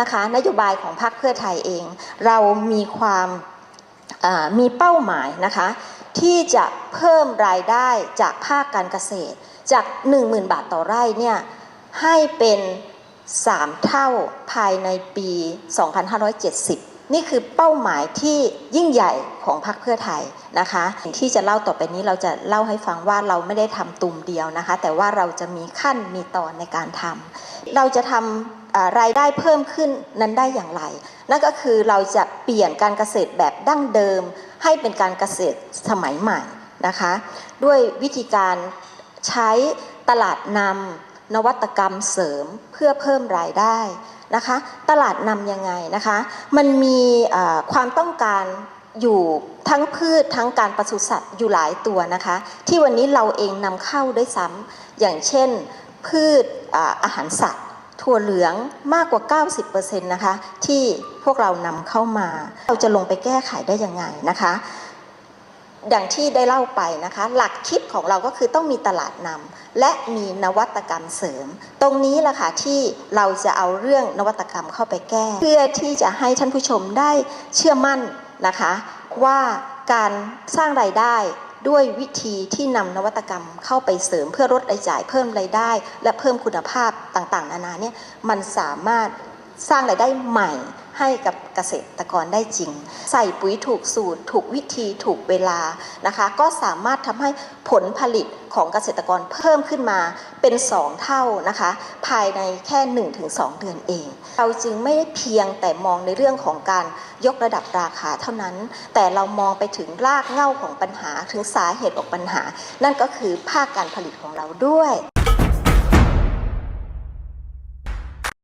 นะคะนโยบายของพรรคเพื่อไทยเอง เรามีความมีเป้าหมายนะคะที่จะเพิ่มรายได้จากภาคการเกษตร จาก 10,000 บาทต่อไร่เนี่ยให้เป็น 3 เท่าภายในปี 2570 นี่คือเป้าหมายที่ยิ่งใหญ่ของพรรคเพื่อไทยนะคะสิ่งที่จะเล่าต่อไปนี้เราจะเล่าให้ฟังว่าเราไม่ได้ทำตุ่มเดียวนะคะ แต่ว่าเราจะมีขั้นมีตอนในการทำเราจะทำรายได้เพิ่มขึ้นนั้นได้อย่างไร นั่นก็คือเราจะเปลี่ยนการเกษตรแบบดั้งเดิม ให้เป็นการเกษตรสมัยใหม่นะคะ ด้วยวิธีการใช้ตลาดนำ นวัตกรรมเสริมเพื่อเพิ่มรายได้นะคะ ตลาดนำยังไงนะคะ มันมีความต้องการอยู่ทั้งพืชทั้งการปศุสัตว์อยู่หลายตัวนะคะ ที่วันนี้เราเองนำเข้าด้วยซ้ำอย่างเช่น พืชอาอาหารสัตว์ถั่วเหลืองมากกว่า 90%นะคะ ที่พวกเรานำเข้ามา เราจะลงไปแก้ไขได้ยังไงนะคะ อย่างที่ได้เล่าไปนะคะ หลักคิดของเราก็คือต้องมีตลาดนำและมีนวัตกรรมเสริม ตรงนี้แหละค่ะที่เราจะเอาเรื่องนวัตกรรมเข้าไปแก้ เพื่อที่จะให้ท่านผู้ชมได้เชื่อมั่นนะคะ ว่าการสร้างรายได้ด้วยวิธีที่นำนวัตกรรมเข้าไปเสริมเพื่อลดรายจ่ายเพิ่มรายได้ และเพิ่มคุณภาพต่างๆ นานาเนี่ยมันสามารถ สร้างรายได้ใหม่ให้กับเกษตรกรได้จริง ใส่ปุ๋ยถูกสูตร ถูกวิธีถูกเวลานะคะ ก็สามารถทำให้ผลผลิตของเกษตรกรเพิ่มขึ้นมาเป็น 2 เท่านะคะ ภายในแค่ 1-2 เดือนเอง เราจึงไม่ได้เพียงแต่มองในเรื่องของการยกระดับราคาเท่านั้น แต่เรามองไปถึงรากเหง้าของปัญหาถึงสาเหตุของปัญหา นั่นก็คือภาคการผลิตของเราด้วย